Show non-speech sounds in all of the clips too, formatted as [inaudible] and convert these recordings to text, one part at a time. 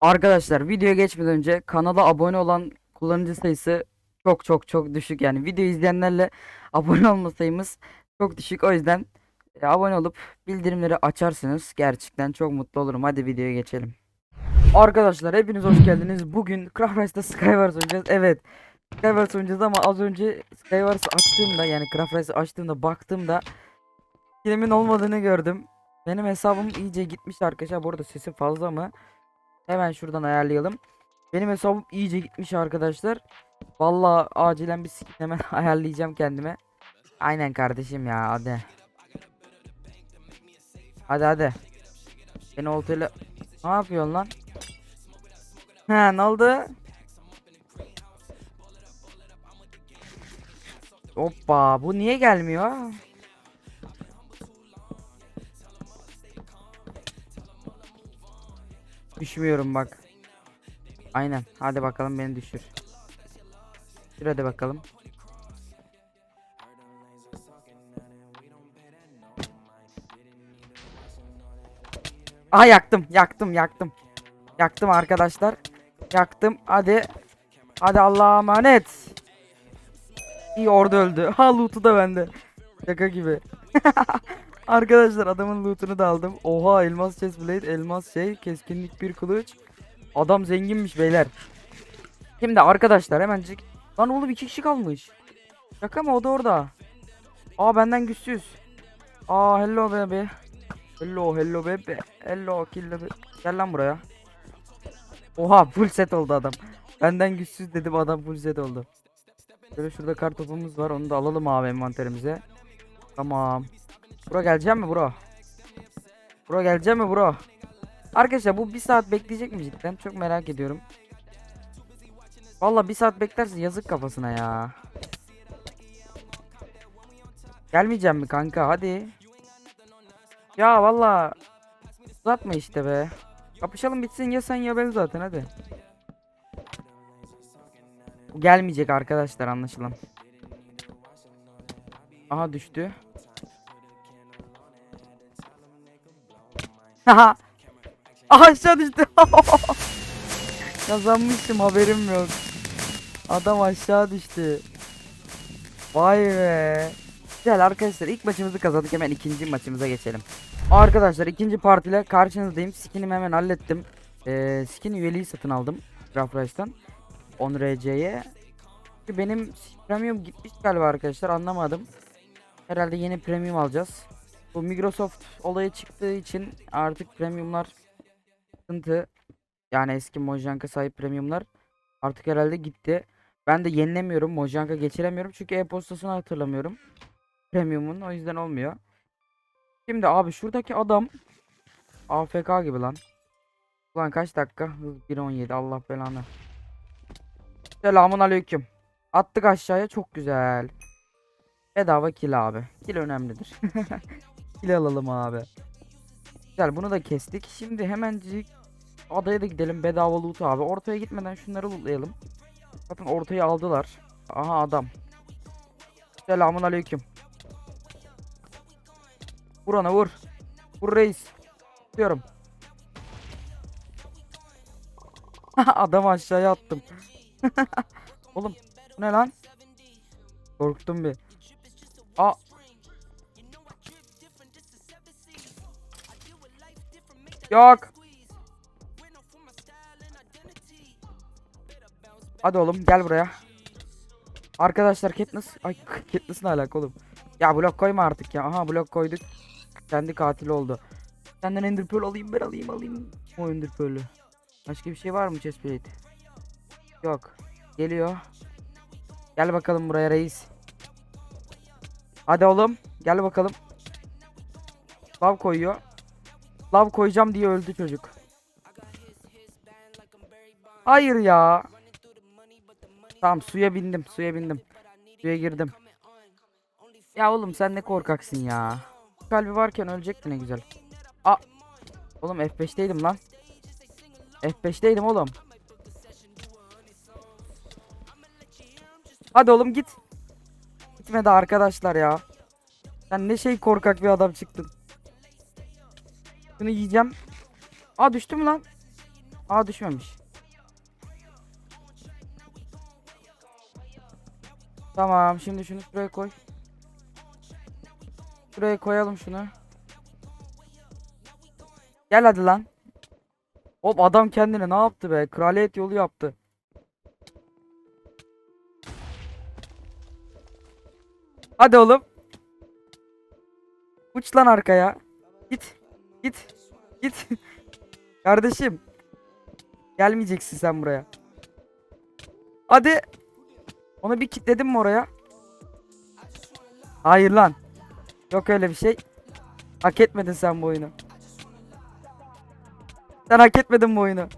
Arkadaşlar videoya geçmeden önce kanala abone olan kullanıcı sayısı çok çok çok düşük. Yani video izleyenlerle [laughs] abone olma sayımız çok düşük. O yüzden e, abone olup bildirimleri açarsınız. Gerçekten çok mutlu olurum. Hadi videoya geçelim. Arkadaşlar hepiniz hoş geldiniz. Bugün Craft Rice'da Skywars oynayacağız. Evet. Skywars oynayacağız ama az önce Skywars'ı açtığımda yani Craft açtığımda baktığımda skinimin olmadığını gördüm. Benim hesabım iyice gitmiş arkadaşlar. Bu arada sesim fazla mı? Hemen şuradan ayarlayalım. Benim hesabım iyice gitmiş arkadaşlar. Vallahi acilen bir skin hemen [laughs] ayarlayacağım kendime. Aynen kardeşim ya hadi. Hadi hadi. Beni oltayla... Ne yapıyorsun lan? He ne oldu? Hoppa bu niye gelmiyor? Düşmüyorum bak. Aynen. Hadi bakalım beni düşür. Düşür hadi bakalım. Aha yaktım, yaktım, yaktım. Yaktım arkadaşlar. Yaktım. Hadi. Hadi Allah'a emanet. İyi orada öldü. Ha loot'u da bende. Şaka gibi. [laughs] Arkadaşlar adamın loot'unu da aldım. Oha elmas chestplate, elmas şey, keskinlik bir kılıç. Adam zenginmiş beyler. Şimdi arkadaşlar hemencik. Lan oğlum iki kişi kalmış. Şaka mı o da orada. Aa benden güçsüz. Aa hello baby. Hello hello baby. Hello kill baby. Gel lan buraya. Oha full set oldu adam. Benden güçsüz dedim adam full set oldu. Şöyle şurada kar topumuz var onu da alalım abi envanterimize. Tamam. Bro gelecek mi bro? Bro gelecek mi bro? Arkadaşlar bu bir saat bekleyecek mi cidden? Çok merak ediyorum. Valla bir saat beklerse yazık kafasına ya. Gelmeyeceğim mi kanka hadi. Ya valla uzatma işte be. Kapışalım bitsin ya sen ya ben zaten hadi. Gelmeyecek arkadaşlar anlaşılan. Aha düştü. Haha. Aha aşağı düştü. [laughs] Kazanmıştım haberim yok. Adam aşağı düştü. Vay be. Güzel arkadaşlar ilk maçımızı kazandık hemen ikinci maçımıza geçelim. Arkadaşlar ikinci partiyle karşınızdayım. Skinimi hemen hallettim. Ee, skin üyeliği satın aldım. Grafrash'tan. 10 RC'ye. Benim premium gitmiş galiba arkadaşlar anlamadım. Herhalde yeni premium alacağız. Bu Microsoft olayı çıktığı için artık premiumlar sıkıntı. Yani eski Mojang'a sahip premiumlar artık herhalde gitti. Ben de yenilemiyorum. Mojang'a geçiremiyorum. Çünkü e-postasını hatırlamıyorum. Premium'un o yüzden olmuyor. Şimdi abi şuradaki adam AFK gibi lan. Ulan kaç dakika? Hız 1.17 Allah belanı. Selamun aleyküm. Attık aşağıya çok güzel. Bedava kill abi. Kill önemlidir. [laughs] kill alalım abi. Güzel bunu da kestik. Şimdi hemencik adaya da gidelim bedava loot abi. Ortaya gitmeden şunları lootlayalım. Zaten ortayı aldılar. Aha adam. Selamun aleyküm. Vur ona vur. Vur reis. Diyorum. [laughs] Adamı aşağıya attım. [laughs] Oğlum ne lan? Korktum bir. Aa. Yok. Hadi oğlum gel buraya. Arkadaşlar Katniss. Ay [laughs] Katniss ne alaka oğlum? Ya blok koyma artık ya. Aha blok koyduk. Kendi katil oldu. Senden Ender Pearl alayım ben alayım alayım. O Ender Pearl'ü. Başka bir şey var mı chestplate? Yok. Geliyor. Gel bakalım buraya reis. Hadi oğlum. Gel bakalım. Lav koyuyor. Lav koyacağım diye öldü çocuk. Hayır ya. Tamam suya bindim. Suya bindim. Suya girdim. Ya oğlum sen ne korkaksın ya. Kalbi varken ölecekti ne güzel. A Oğlum F5'teydim lan. F5'teydim oğlum. Hadi oğlum git. Gitmedi arkadaşlar ya. Sen ne şey korkak bir adam çıktın. Bunu yiyeceğim. Aa düştü mü lan? Aa düşmemiş. Tamam şimdi şunu şuraya koy. Şuraya koyalım şunu. Gel hadi lan. Hop adam kendine ne yaptı be? Kraliyet yolu yaptı. Hadi oğlum. Uç lan arkaya. Git. Git. Git. [laughs] Kardeşim. Gelmeyeceksin sen buraya. Hadi. Onu bir kilitledim mi oraya? Hayır lan. Yok öyle bir şey. Hak etmedin sen bu oyunu. Sen hak etmedin bu oyunu.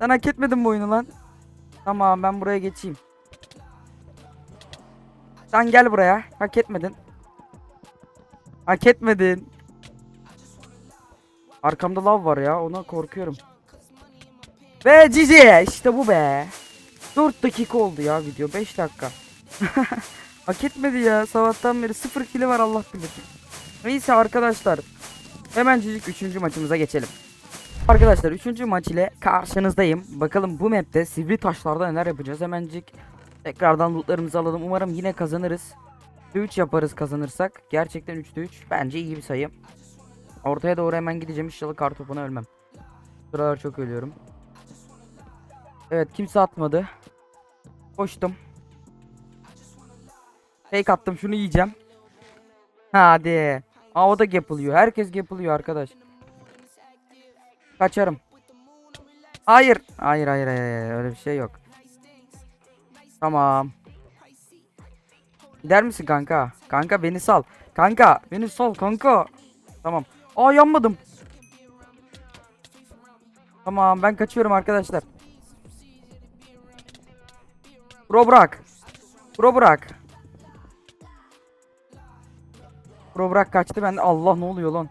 Sen hak etmedin bu oyunu lan. Tamam ben buraya geçeyim. Sen gel buraya. Hak etmedin. Hak etmedin. Arkamda lav var ya. Ona korkuyorum. Ve cici işte bu be. 4 dakika oldu ya video. 5 dakika. [laughs] Hak etmedi ya. Sabahtan beri 0 kili var Allah bilir. Neyse arkadaşlar. Hemencik 3. maçımıza geçelim. Arkadaşlar 3. maç ile karşınızdayım. Bakalım bu map'te sivri taşlarda neler yapacağız. Hemencik tekrardan lootlarımızı alalım. Umarım yine kazanırız. 3 yaparız kazanırsak. Gerçekten 3'te 3. Bence iyi bir sayı. Ortaya doğru hemen gideceğim. İnşallah kartopuna ölmem. Sıralar çok ölüyorum. Evet kimse atmadı. Koştum. Fake attım şunu yiyeceğim. Hadi. Aa o da yapılıyor. Herkes yapılıyor arkadaş. Kaçarım. Hayır hayır hayır, hayır. öyle bir şey yok. Tamam. Gider misin kanka? Kanka beni sal. Kanka beni sal kanka. Tamam. Aa yanmadım. Tamam ben kaçıyorum arkadaşlar. Bro bırak. Bro bırak. Bro bırak kaçtı ben de Allah ne oluyor lan?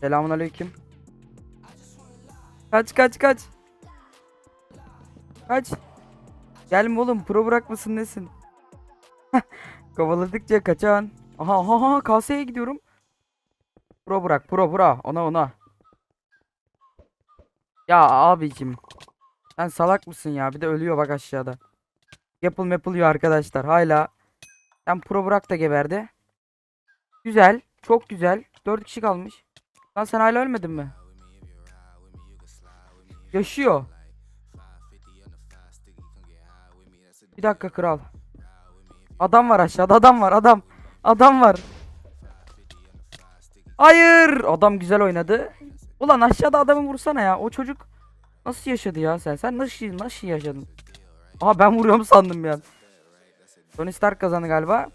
Selamun aleyküm. Kaç kaç kaç. Kaç. Gelme oğlum pro bırakmasın nesin? [laughs] Kovaladıkça kaçan. Aha aha aha kaseye gidiyorum. Pro bırak pro bura ona ona. Ya abicim. Sen salak mısın ya? Bir de ölüyor bak aşağıda. Yapıl yapılıyor arkadaşlar. Hala. Sen pro bırak da geberdi. Güzel. Çok güzel. 4 kişi kalmış. Lan sen hala ölmedin mi? Yaşıyor. Bir dakika kral. Adam var aşağıda adam var adam. Adam var. Hayır. Adam güzel oynadı. Ulan aşağıda adamı vursana ya. O çocuk nasıl yaşadı ya sen? Sen nasıl nasıl yaşadın? Aha ben vuruyorum sandım ya. Tony Stark kazandı galiba.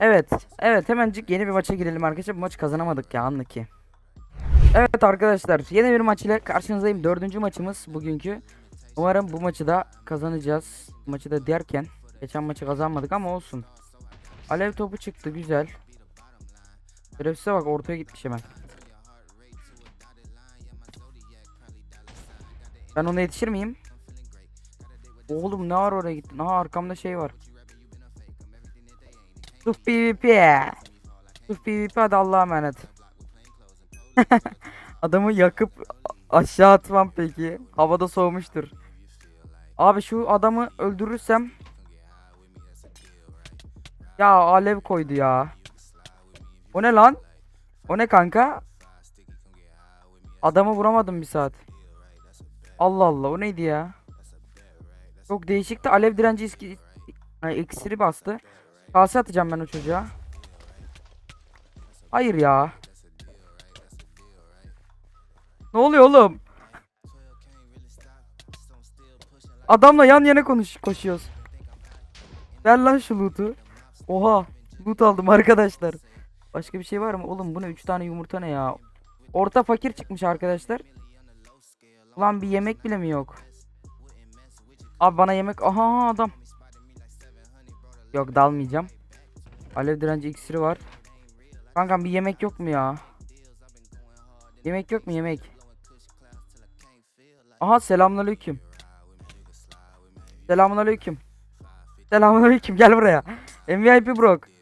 Evet. Evet hemencik yeni bir maça girelim arkadaşlar. Bu maçı kazanamadık ya anlık ki. Evet arkadaşlar yeni bir maç ile karşınızdayım. Dördüncü maçımız bugünkü. Umarım bu maçı da kazanacağız. Maçı da derken geçen maçı kazanmadık ama olsun. Alev topu çıktı güzel. Şerefsize bak ortaya gitmiş hemen. Ben ona yetişir miyim? Oğlum ne var oraya gittin? Aha arkamda şey var. Suf PvP. Suf PvP hadi Allah'a emanet. [laughs] Adamı yakıp aşağı atmam peki. Havada soğumuştur. Abi şu adamı öldürürsem Ya alev koydu ya. O ne lan? O ne kanka? Adamı vuramadım bir saat. Allah Allah o neydi ya? Çok değişikti. Alev direnci iski... Ay, iksiri bastı. Kase atacağım ben o çocuğa. Hayır ya. Ne oluyor oğlum? Adamla yan yana konuş koşuyoruz. Ver lan şu loot'u. Oha. Loot aldım arkadaşlar. Başka bir şey var mı? Oğlum bu ne? 3 tane yumurta ne ya? Orta fakir çıkmış arkadaşlar. Ulan bir yemek bile mi yok? Abi bana yemek... Aha adam. Yok dalmayacağım. Alev direnci iksiri var. Kankam bir yemek yok mu ya? Yemek yok mu yemek? Aha selamünaleyküm. Selamünaleyküm. Selamünaleyküm gel buraya. MVP Brock.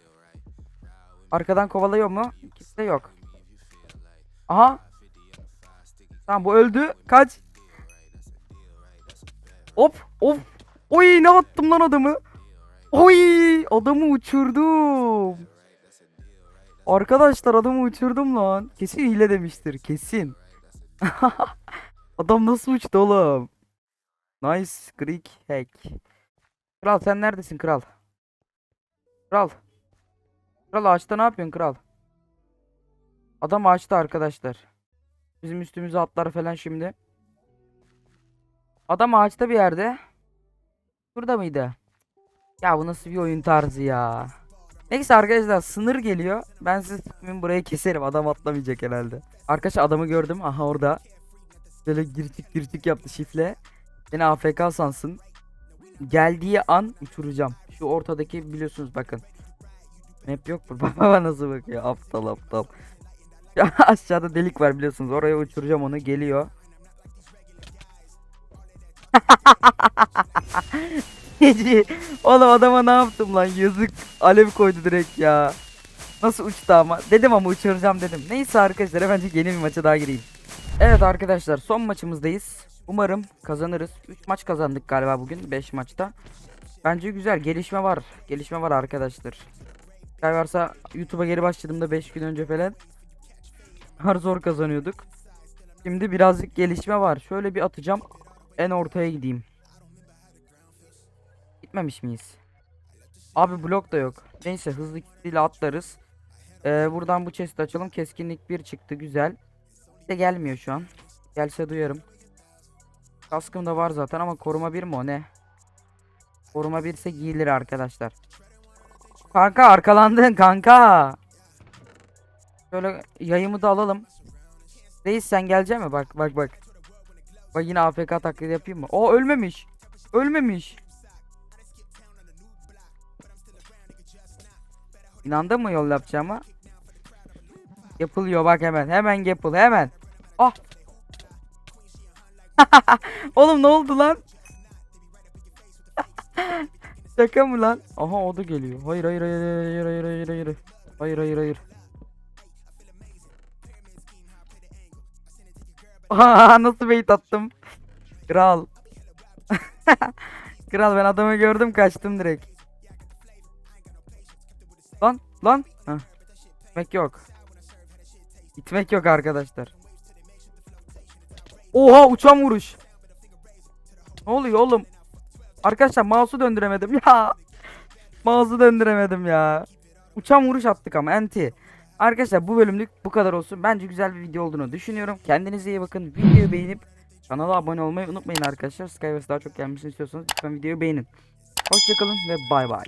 Arkadan kovalıyor mu? Kimse yok. Aha. Tamam bu öldü. Kaç. Hop hop. Oy ne attım lan adamı. Oy adamı uçurdum. Arkadaşlar adamı uçurdum lan. Kesin hile demiştir kesin. [laughs] Adam nasıl uçtu oğlum? Nice Greek hack. Kral sen neredesin kral? Kral. Kral ağaçta ne yapıyorsun kral? Adam ağaçta arkadaşlar. Bizim üstümüze atlar falan şimdi. Adam ağaçta bir yerde. Burada mıydı? Ya bu nasıl bir oyun tarzı ya? Neyse arkadaşlar sınır geliyor. Ben sıkmayayım, burayı keserim. Adam atlamayacak herhalde. Arkadaşlar adamı gördüm. Aha orada. Böyle girtik girtik yaptı şifle. Beni AFK sansın. Geldiği an uçuracağım. Şu ortadaki biliyorsunuz bakın. Map yok mu? [laughs] Baba nasıl bakıyor? Aptal aptal. [laughs] Aşağıda delik var biliyorsunuz. Oraya uçuracağım onu. Geliyor. [laughs] Oğlum adama ne yaptım lan? Yazık. Alev koydu direkt ya. Nasıl uçtu ama. Dedim ama uçuracağım dedim. Neyse arkadaşlar bence yeni bir maça daha gireyim. Evet arkadaşlar son maçımızdayız. Umarım kazanırız. 3 maç kazandık galiba bugün 5 maçta. Bence güzel gelişme var. Gelişme var arkadaşlar. Şey varsa YouTube'a geri başladığımda 5 gün önce falan har zor kazanıyorduk. Şimdi birazcık gelişme var. Şöyle bir atacağım. En ortaya gideyim. Gitmemiş miyiz? Abi blok da yok. Neyse hızlı kitle atlarız. Ee, buradan bu chest'i açalım. Keskinlik 1 çıktı güzel. De gelmiyor şu an. Gelse duyarım. Kaskım da var zaten ama koruma 1 mi o ne? Koruma 1 ise giyilir arkadaşlar. Kanka arkalandın kanka. Şöyle yayımı da alalım. Reis sen gelecek mi? Bak bak bak. Bak yine AFK taklidi yapayım mı? O ölmemiş. Ölmemiş. İnandın mı yol yapacağıma? Yapılıyor bak hemen. Hemen yapıl hemen. Ah. [laughs] Oğlum ne oldu lan? [laughs] Şaka mı lan? Aha o da geliyor. Hayır hayır hayır hayır hayır hayır hayır. Hayır hayır hayır. Aha [laughs] nasıl bait attım? Kral. [laughs] Kral ben adamı gördüm kaçtım direkt. Lan lan. Heh. Gitmek yok. Gitmek yok arkadaşlar. Oha uçan vuruş. Ne oluyor oğlum? Arkadaşlar mouse'u döndüremedim ya. Mouse'u döndüremedim ya. Uçan vuruş attık ama enti. Arkadaşlar bu bölümlük bu kadar olsun. Bence güzel bir video olduğunu düşünüyorum. Kendinize iyi bakın. Videoyu beğenip kanala abone olmayı unutmayın arkadaşlar. Skywars daha çok gelmesini istiyorsanız lütfen videoyu beğenin. Hoşçakalın ve bay bay.